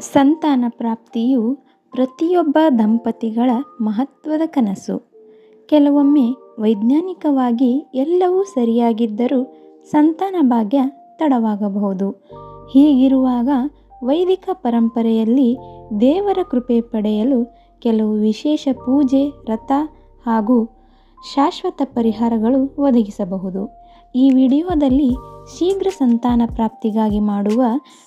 ಸಂತಾನ ಪ್ರಾಪ್ತಿಯು ಪ್ರತಿಯೊಬ್ಬ ದಂಪತಿಗಳ ಮಹತ್ವದ ಕನಸು. ಕೆಲವೊಮ್ಮೆ ವೈಜ್ಞಾನಿಕವಾಗಿ ಎಲ್ಲವೂ ಸರಿಯಾಗಿದ್ದರೂ ಸಂತಾನ ಭಾಗ್ಯ ತಡವಾಗಬಹುದು. ಹೀಗಿರುವಾಗ ವೈದಿಕ ಪರಂಪರೆಯಲ್ಲಿ ದೇವರ ಕೃಪೆ ಪಡೆಯಲು ಕೆಲವು ವಿಶೇಷ ಪೂಜೆ ವ್ರತ ಹಾಗೂ ಶಾಶ್ವತ ಪರಿಹಾರಗಳು ಒದಗಿಸಬಹುದು. ಈ ವಿಡಿಯೋದಲ್ಲಿ ಶೀಘ್ರ ಸಂತಾನ ಪ್ರಾಪ್ತಿಗಾಗಿ ಮಾಡುವ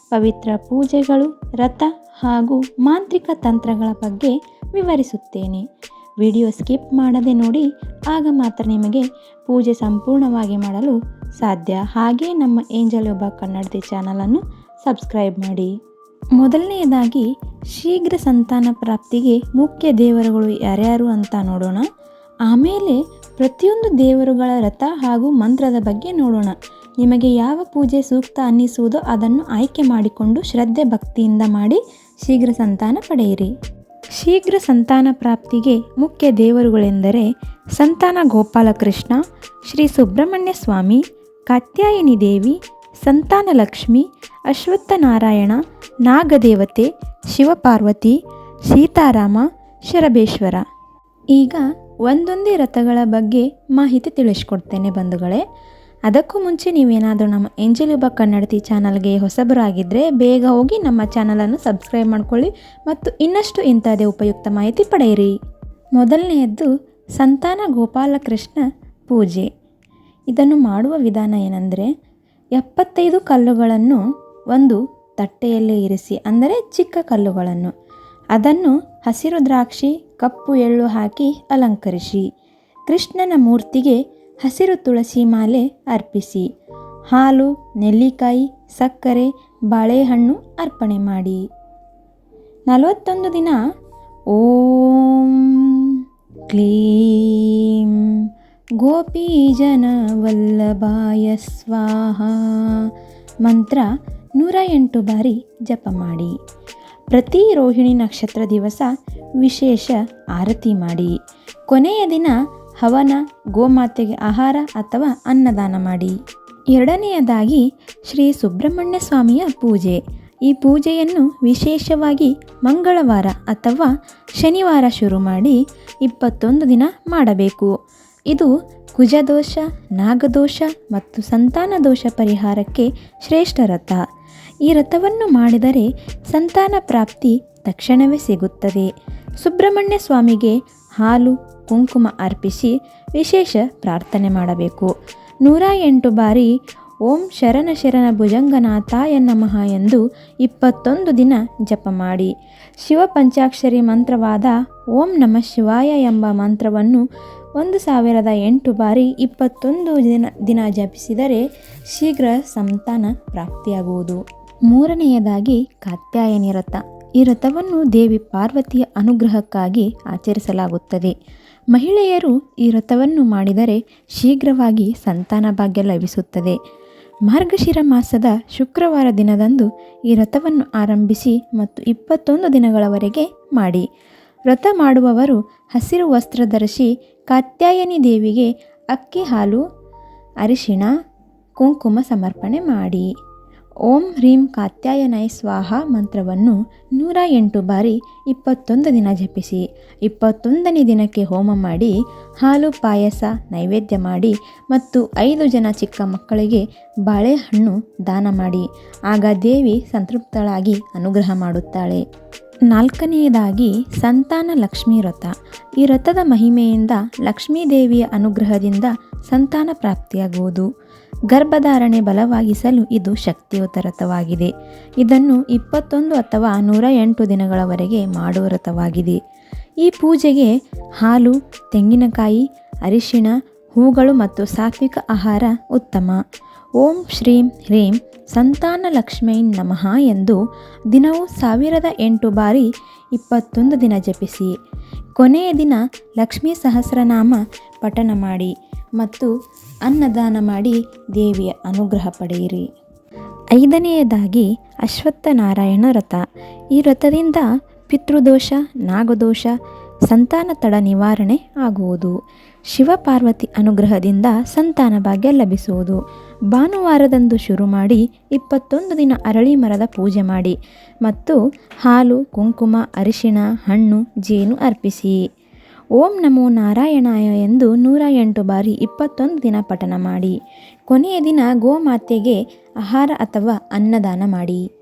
ಪವಿತ್ರ ಪೂಜೆಗಳು, ರಥ ಹಾಗೂ ಮಾಂತ್ರಿಕ ತಂತ್ರಗಳ ಬಗ್ಗೆ ವಿವರಿಸುತ್ತೇನೆ. ವಿಡಿಯೋ ಸ್ಕಿಪ್ ಮಾಡದೆ ನೋಡಿ, ಆಗ ಮಾತ್ರ ನಿಮಗೆ ಪೂಜೆ ಸಂಪೂರ್ಣವಾಗಿ ಮಾಡಲು ಸಾಧ್ಯ. ಹಾಗೆ ನಮ್ಮ ಏಂಜಲ್ ಒಬ್ಬ ಕನ್ನಡತಿ ಚಾನಲನ್ನು ಸಬ್ಸ್ಕ್ರೈಬ್ ಮಾಡಿ. ಮೊದಲನೆಯದಾಗಿ, ಶೀಘ್ರ ಸಂತಾನ ಪ್ರಾಪ್ತಿಗೆ ಮುಖ್ಯ ದೇವರುಗಳು ಯಾರ್ಯಾರು ಅಂತ ನೋಡೋಣ. ಆಮೇಲೆ ಪ್ರತಿಯೊಂದು ದೇವರುಗಳ ರಥ ಹಾಗೂ ಮಂತ್ರದ ಬಗ್ಗೆ ನೋಡೋಣ. ನಿಮಗೆ ಯಾವ ಪೂಜೆ ಸೂಕ್ತ ಅನ್ನಿಸುವುದೋ ಅದನ್ನು ಆಯ್ಕೆ ಮಾಡಿಕೊಂಡು ಶ್ರದ್ಧೆ ಭಕ್ತಿಯಿಂದ ಮಾಡಿ ಶೀಘ್ರ ಸಂತಾನ ಪಡೆಯಿರಿ. ಶೀಘ್ರ ಸಂತಾನ ಪ್ರಾಪ್ತಿಗೆ ಮುಖ್ಯ ದೇವರುಗಳೆಂದರೆ ಸಂತಾನ ಗೋಪಾಲಕೃಷ್ಣ ಶ್ರೀ ಸುಬ್ರಹ್ಮಣ್ಯ ಸ್ವಾಮಿ, ಕಾತ್ಯಾಯಿನಿ ದೇವಿ, ಸಂತಾನ ಲಕ್ಷ್ಮಿ ಅಶ್ವತ್ಥನಾರಾಯಣ ನಾಗದೇವತೆ, ಶಿವಪಾರ್ವತಿ, ಸೀತಾರಾಮ ಶರಬೇಶ್ವರ ಈಗ ಒಂದೊಂದೇ ರಥಗಳ ಬಗ್ಗೆ ಮಾಹಿತಿ ತಿಳಿಸ್ಕೊಡ್ತೇನೆ ಬಂಧುಗಳೇ. ಅದಕ್ಕೂ ಮುಂಚೆ ನೀವೇನಾದರೂ ನಮ್ಮ ಎಂಜಲಿಬ ಕನ್ನಡತಿ ಚಾನಲ್ಗೆ ಹೊಸಬರಾಗಿದ್ದರೆ ಬೇಗ ಹೋಗಿ ನಮ್ಮ ಚಾನಲನ್ನು ಸಬ್ಸ್ಕ್ರೈಬ್ ಮಾಡ್ಕೊಳ್ಳಿ ಮತ್ತು ಇನ್ನಷ್ಟು ಇಂಥದೇ ಉಪಯುಕ್ತ ಮಾಹಿತಿ ಪಡೆಯಿರಿ. ಮೊದಲನೆಯದ್ದು ಸಂತಾನ ಗೋಪಾಲಕೃಷ್ಣ ಪೂಜೆ. ಇದನ್ನು ಮಾಡುವ ವಿಧಾನ ಏನೆಂದರೆ, ಎಪ್ಪತ್ತೈದು ಕಲ್ಲುಗಳನ್ನು ಒಂದು ತಟ್ಟೆಯಲ್ಲಿ ಇರಿಸಿ, ಅಂದರೆ ಚಿಕ್ಕ ಕಲ್ಲುಗಳನ್ನು. ಅದನ್ನು ಹಸಿರು ದ್ರಾಕ್ಷಿ, ಕಪ್ಪು ಎಳ್ಳು ಹಾಕಿ ಅಲಂಕರಿಸಿ. ಕೃಷ್ಣನ ಮೂರ್ತಿಗೆ ಹಸಿರು ತುಳಸಿ ಮಾಲೆ ಅರ್ಪಿಸಿ. ಹಾಲು, ನೆಲ್ಲಿಕಾಯಿ, ಸಕ್ಕರೆ, ಬಾಳೆಹಣ್ಣು ಅರ್ಪಣೆ ಮಾಡಿ. ನಲವತ್ತೊಂದು ದಿನ ಓಂ ಕ್ಲೀಂ. ಗೋಪೀಜನ ವಲ್ಲಭಾಯ ಸ್ವಾಹ. ಮಂತ್ರ ನೂರ ಎಂಟು ಬಾರಿ ಜಪ ಮಾಡಿ. ಪ್ರತಿ ರೋಹಿಣಿ ನಕ್ಷತ್ರ ದಿವಸ ವಿಶೇಷ ಆರತಿ ಮಾಡಿ. ಕೊನೆಯ ದಿನ ಹವನ, ಗೋಮಾತೆಗೆ ಆಹಾರ ಅಥವಾ ಅನ್ನದಾನ ಮಾಡಿ. ಎರಡನೆಯದಾಗಿ ಶ್ರೀ ಸುಬ್ರಹ್ಮಣ್ಯ ಸ್ವಾಮಿಯ ಪೂಜೆ. ಈ ಪೂಜೆಯನ್ನು ವಿಶೇಷವಾಗಿ ಮಂಗಳವಾರ ಅಥವಾ ಶನಿವಾರ ಶುರು ಮಾಡಿ ಇಪ್ಪತ್ತೊಂದು ದಿನ ಮಾಡಬೇಕು. ಇದು ಕುಜದೋಷ, ನಾಗದೋಷ ಮತ್ತು ಸಂತಾನ ದೋಷ ಪರಿಹಾರಕ್ಕೆ ಶ್ರೇಷ್ಠ ರಥ. ಈ ರಥವನ್ನು ಮಾಡಿದರೆ ಸಂತಾನ ಪ್ರಾಪ್ತಿ ತಕ್ಷಣವೇ ಸಿಗುತ್ತದೆ. ಸುಬ್ರಹ್ಮಣ್ಯ ಸ್ವಾಮಿಗೆ ಹಾಲು, ಕುಂಕುಮ ಅರ್ಪಿಸಿ ವಿಶೇಷ ಪ್ರಾರ್ಥನೆ ಮಾಡಬೇಕು. ನೂರ ಎಂಟು ಬಾರಿ ಓಂ ಶರಣ ಶರಣ ಭುಜಂಗನಾಥಾಯ ನಮಃ ಎಂದು ಇಪ್ಪತ್ತೊಂದು ದಿನ ಜಪ ಮಾಡಿ. ಶಿವ ಪಂಚಾಕ್ಷರಿ ಮಂತ್ರವಾದ ಓಂ ನಮಃ ಶಿವಾಯ ಎಂಬ ಮಂತ್ರವನ್ನು ಒಂದು ಸಾವಿರದ ಎಂಟು ಬಾರಿ ಇಪ್ಪತ್ತೊಂದು ದಿನ ದಿನ ಜಪಿಸಿದರೆ ಶೀಘ್ರ ಸಂತಾನ ಪ್ರಾಪ್ತಿಯಾಗುವುದು. ಮೂರನೆಯದಾಗಿ ಕಾತ್ಯಾಯನಿ ರಥ ಈ ರಥವನ್ನು ದೇವಿ ಪಾರ್ವತಿಯ ಅನುಗ್ರಹಕ್ಕಾಗಿ ಆಚರಿಸಲಾಗುತ್ತದೆ. ಮಹಿಳೆಯರು ಈ ವ್ರತವನ್ನು ಮಾಡಿದರೆ ಶೀಘ್ರವಾಗಿ ಸಂತಾನ ಭಾಗ್ಯ ಲಭಿಸುತ್ತದೆ. ಮಾರ್ಗಶಿರ ಮಾಸದ ಶುಕ್ರವಾರ ದಿನದಂದು ಈ ವ್ರತವನ್ನು ಆರಂಭಿಸಿ ಮತ್ತು ಇಪ್ಪತ್ತೊಂದು ದಿನಗಳವರೆಗೆ ಮಾಡಿ. ವ್ರತ ಮಾಡುವವರು ಹಸಿರು ವಸ್ತ್ರ ಧರಿಸಿ ಕಾತ್ಯಾಯನಿ ದೇವಿಗೆ ಅಕ್ಕಿ ಹಾಲು, ಅರಿಶಿಣ, ಕುಂಕುಮ ಸಮರ್ಪಣೆ ಮಾಡಿ. ಓಂ ಹ್ರೀಂ ಕಾತ್ಯಾಯನಾಯ ಸ್ವಾಹ ಮಂತ್ರವನ್ನು ನೂರ ಎಂಟು ಬಾರಿ ಇಪ್ಪತ್ತೊಂದು ದಿನ ಜಪಿಸಿ, ಇಪ್ಪತ್ತೊಂದನೇ ದಿನಕ್ಕೆ ಹೋಮ ಮಾಡಿ, ಹಾಲು ಪಾಯಸ ನೈವೇದ್ಯ ಮಾಡಿ ಮತ್ತು ಐದು ಜನ ಚಿಕ್ಕ ಮಕ್ಕಳಿಗೆ ಬಾಳೆಹಣ್ಣು ದಾನ ಮಾಡಿ. ಆಗ ದೇವಿ ಸಂತೃಪ್ತಳಾಗಿ ಅನುಗ್ರಹ ಮಾಡುತ್ತಾಳೆ. ನಾಲ್ಕನೆಯದಾಗಿ ಸಂತಾನ ಲಕ್ಷ್ಮೀ ವ್ರತ. ಈ ವ್ರತದ ಮಹಿಮೆಯಿಂದ ಲಕ್ಷ್ಮೀ ದೇವಿಯ ಅನುಗ್ರಹದಿಂದ ಸಂತಾನ ಪ್ರಾಪ್ತಿಯಾಗುವುದು. ಗರ್ಭಧಾರಣೆ ಬಲವಾಗಿಸಲು ಇದು ಶಕ್ತಿಯುತ ಇದನ್ನು ಇಪ್ಪತ್ತೊಂದು ಅಥವಾ ನೂರ ಎಂಟು ದಿನಗಳವರೆಗೆ ಮಾಡುವ ವ್ರತವಾಗಿದೆ ಈ ಪೂಜೆಗೆ ಹಾಲು, ತೆಂಗಿನಕಾಯಿ, ಅರಿಶಿಣ, ಹೂಗಳು ಮತ್ತು ಸಾತ್ವಿಕ ಆಹಾರ ಉತ್ತಮ. ಓಂ ಶ್ರೀಂ ಹ್ರೀಂ ಸಂತಾನ ಲಕ್ಷ್ಮೀ ನಮಃ ಎಂದು ದಿನವೂ ಸಾವಿರದ ಎಂಟು ಬಾರಿ ಇಪ್ಪತ್ತೊಂದು ದಿನ ಜಪಿಸಿ. ಕೊನೆಯ ದಿನ ಲಕ್ಷ್ಮೀ ಸಹಸ್ರನಾಮ ಪಠನ ಮಾಡಿ. ಮತ್ತು ಅನ್ನದಾನ ಮಾಡಿ ದೇವಿಯ ಅನುಗ್ರಹ ಪಡೆಯಿರಿ. ಐದನೆಯದಾಗಿ ಅಶ್ವತ್ಥನಾರಾಯಣ ವ್ರತ. ಈ ವ್ರತದಿಂದ ಪಿತೃದೋಷ, ನಾಗದೋಷ, ಸಂತಾನ ತಡ ನಿವಾರಣೆ ಆಗುವುದು. ಶಿವಪಾರ್ವತಿ ಅನುಗ್ರಹದಿಂದ ಸಂತಾನ ಭಾಗ್ಯ ಲಭಿಸುವುದು. ಭಾನುವಾರದಂದು ಶುರು ಮಾಡಿ ಇಪ್ಪತ್ತೊಂದು ದಿನ ಅರಳಿ ಮರದ ಪೂಜೆ ಮಾಡಿ ಮತ್ತು ಹಾಲು, ಕುಂಕುಮ, ಅರಿಶಿಣ, ಹಣ್ಣು, ಜೇನು ಅರ್ಪಿಸಿ. ಓಂ ನಮೋ ನಾರಾಯಣಾಯ ಎಂದು ನೂರ ಎಂಟು ಬಾರಿ ಇಪ್ಪತ್ತೊಂದು ದಿನ ಪಠನ ಮಾಡಿ. ಕೊನೆಯ ದಿನ ಗೋಮಾತೆಗೆ ಆಹಾರ ಅಥವಾ ಅನ್ನದಾನ ಮಾಡಿ.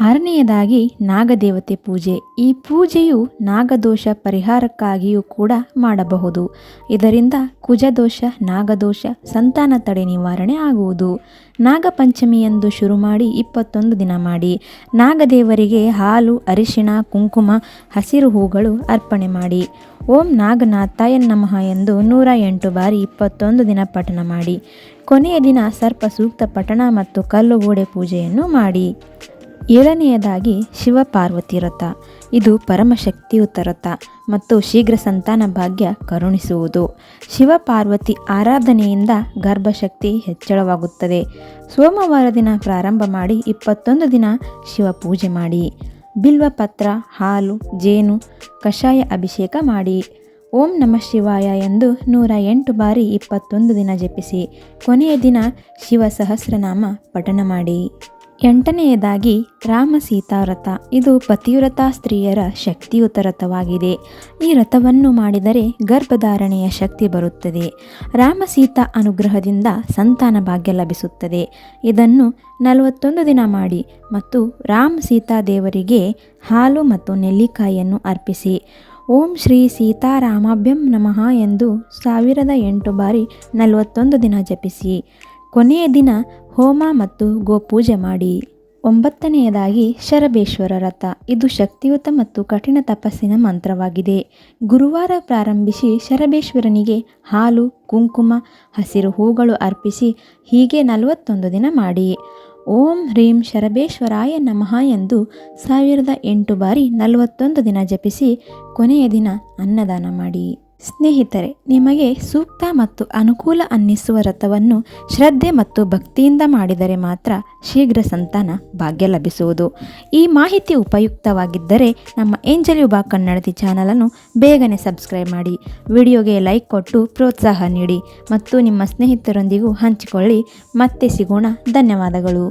ಆರನೆಯದಾಗಿ ನಾಗದೇವತೆ ಪೂಜೆ. ಈ ಪೂಜೆಯು ನಾಗದೋಷ ಪರಿಹಾರಕ್ಕಾಗಿಯೂ ಕೂಡ ಮಾಡಬಹುದು. ಇದರಿಂದ ಕುಜದೋಷ, ನಾಗದೋಷ, ಸಂತಾನ ತಡೆ ನಿವಾರಣೆ ಆಗುವುದು. ನಾಗಪಂಚಮಿಯಂದು ಶುರು ಮಾಡಿ ಇಪ್ಪತ್ತೊಂದು ದಿನ ಮಾಡಿ. ನಾಗದೇವರಿಗೆ ಹಾಲು, ಅರಿಶಿಣ, ಕುಂಕುಮ, ಹಸಿರು ಹೂಗಳು ಅರ್ಪಣೆ ಮಾಡಿ. ಓಂ ನಾಗನಾಥಾಯ ನಮಃ ಎಂದು ನೂರ ಎಂಟು ಬಾರಿ ಇಪ್ಪತ್ತೊಂದು ದಿನ ಪಠಣ ಮಾಡಿ. ಕೊನೆಯ ದಿನ ಸರ್ಪ ಸೂಕ್ತ ಪಠಣ ಮತ್ತು ಕಲ್ಲುಗೋಡೆ ಪೂಜೆಯನ್ನು ಮಾಡಿ. ಏಳನೆಯದಾಗಿ ಶಿವಪಾರ್ವತಿ ವ್ರತ ಇದು ಪರಮಶಕ್ತಿಯುತ ವ್ರತ ಮತ್ತು ಶೀಘ್ರ ಸಂತಾನ ಭಾಗ್ಯ ಕರುಣಿಸುವುದು. ಶಿವಪಾರ್ವತಿ ಆರಾಧನೆಯಿಂದ ಗರ್ಭಶಕ್ತಿ ಹೆಚ್ಚಳವಾಗುತ್ತದೆ. ಸೋಮವಾರ ದಿನ ಪ್ರಾರಂಭ ಮಾಡಿ ಇಪ್ಪತ್ತೊಂದು ದಿನ ಶಿವ ಪೂಜೆ ಮಾಡಿ. ಬಿಲ್ವಪತ್ರ, ಹಾಲು, ಜೇನು, ಕಷಾಯ ಅಭಿಷೇಕ ಮಾಡಿ. ಓಂ ನಮಃ ಶಿವಾಯ ಎಂದು ನೂರ ಎಂಟು ಬಾರಿ ಇಪ್ಪತ್ತೊಂದು ದಿನ ಜಪಿಸಿ, ಕೊನೆಯ ದಿನ ಶಿವ ಸಹಸ್ರನಾಮ ಪಠಣ ಮಾಡಿ. ಎಂಟನೆಯದಾಗಿ ರಾಮ ಸೀತಾ ಇದು ಪತಿವ್ರತ ಸ್ತ್ರೀಯರ ಶಕ್ತಿಯುತ ರಥವಾಗಿದೆ ಈ ವ್ರತವನ್ನು ಮಾಡಿದರೆ ಗರ್ಭಧಾರಣೆಯ ಶಕ್ತಿ ಬರುತ್ತದೆ. ರಾಮ ಸೀತಾ ಅನುಗ್ರಹದಿಂದ ಸಂತಾನ ಭಾಗ್ಯ ಲಭಿಸುತ್ತದೆ. ಇದನ್ನು ನಲವತ್ತೊಂದು ದಿನ ಮಾಡಿ ಮತ್ತು ರಾಮ ಸೀತಾ ದೇವರಿಗೆ ಹಾಲು ಮತ್ತು ನೆಲ್ಲಿಕಾಯಿಯನ್ನು ಅರ್ಪಿಸಿ. ಓಂ ಶ್ರೀ ಸೀತಾರಾಮಾಭ್ಯಂ ನಮಃ ಎಂದು ಸಾವಿರದ ಎಂಟು ಬಾರಿ ನಲವತ್ತೊಂದು ದಿನ ಜಪಿಸಿ. ಕೊನೆಯ ದಿನ ಹೋಮ ಮತ್ತು ಗೋಪೂಜೆ ಮಾಡಿ. ಒಂಬತ್ತನೆಯದಾಗಿ ಶರಬೇಶ್ವರ ರಥ. ಇದು ಶಕ್ತಿಯುತ ಮತ್ತು ಕಠಿಣ ತಪಸ್ಸಿನ ಮಂತ್ರವಾಗಿದೆ. ಗುರುವಾರ ಪ್ರಾರಂಭಿಸಿ ಶರಬೇಶ್ವರನಿಗೆ ಹಾಲು, ಕುಂಕುಮ, ಹಸಿರು ಹೂಗಳು ಅರ್ಪಿಸಿ ಹೀಗೆ ನಲವತ್ತೊಂದು ದಿನ ಮಾಡಿ. ಓಂ ಹ್ರೀಂ ಶರಬೇಶ್ವರಾಯ ನಮಃ ಎಂದು ಸಾವಿರದ ಎಂಟು ಬಾರಿ ನಲವತ್ತೊಂದು ದಿನ ಜಪಿಸಿ ಕೊನೆಯ ದಿನ ಅನ್ನದಾನ ಮಾಡಿ. ಸ್ನೇಹಿತರೆ, ನಿಮಗೆ ಸೂಕ್ತ ಮತ್ತು ಅನುಕೂಲ ಅನ್ನಿಸುವ ರಥವನ್ನು ಶ್ರದ್ಧೆ ಮತ್ತು ಭಕ್ತಿಯಿಂದ ಮಾಡಿದರೆ ಮಾತ್ರ ಶೀಘ್ರ ಸಂತಾನ ಭಾಗ್ಯ ಲಭಿಸುವುದು. ಈ ಮಾಹಿತಿ ಉಪಯುಕ್ತವಾಗಿದ್ದರೆ ನಮ್ಮ ಏಂಜಲ್ ಯುಬಾ ಕನ್ನಡತಿ ಚಾನಲನ್ನು ಬೇಗನೆ ಸಬ್ಸ್ಕ್ರೈಬ್ ಮಾಡಿ, ವಿಡಿಯೋಗೆ ಲೈಕ್ ಕೊಟ್ಟು ಪ್ರೋತ್ಸಾಹ ನೀಡಿ ಮತ್ತು ನಿಮ್ಮ ಸ್ನೇಹಿತರೊಂದಿಗೂ ಹಂಚಿಕೊಳ್ಳಿ. ಮತ್ತೆ ಸಿಗೋಣ. ಧನ್ಯವಾದಗಳು.